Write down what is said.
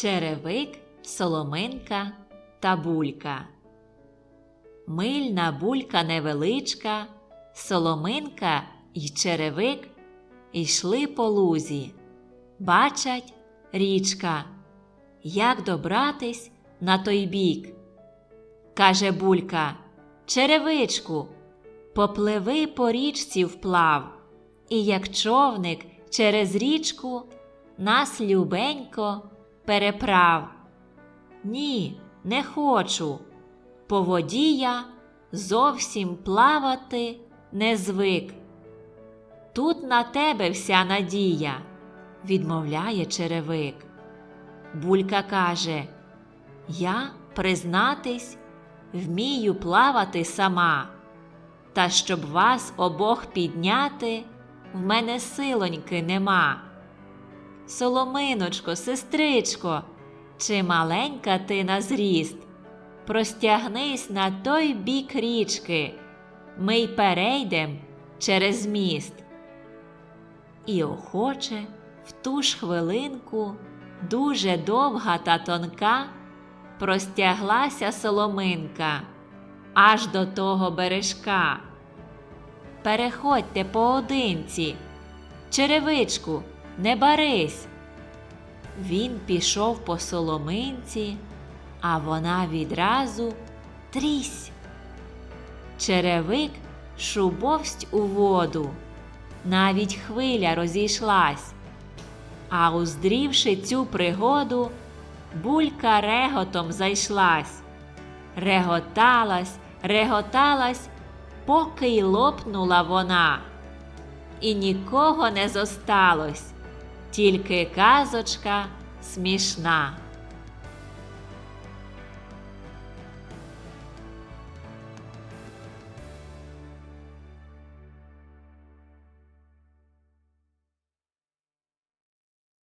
Черевик, соломинка та булька. Мильна булька невеличка, соломинка й черевик йшли по лузі. Бачать річка. Як добратись на той бік? Каже булька, черевичку, попливи по річці вплав, і як човник через річку нас любенько переправ. Ні, не хочу. По воді я зовсім плавати не звик. Тут на тебе вся надія, відмовляє черевик. Булька каже: Я, признатись, вмію плавати сама, та щоб вас обох підняти, в мене силоньки нема. Соломиночко, сестричко, чи маленька ти на зріст, простягнись на той бік річки, ми й перейдем через міст. І охоче в ту ж хвилинку, дуже довга та тонка, простяглася соломинка аж до того бережка. Переходьте поодинці, черевичку, не барись. Він пішов по соломинці, а вона відразу трісь. Черевик шубовсть у воду, навіть хвиля розійшлась. А уздрівши цю пригоду, булька реготом зайшлась. Реготалась, реготалась, поки й лопнула вона. І нікого не зосталось, тільки казочка смішна.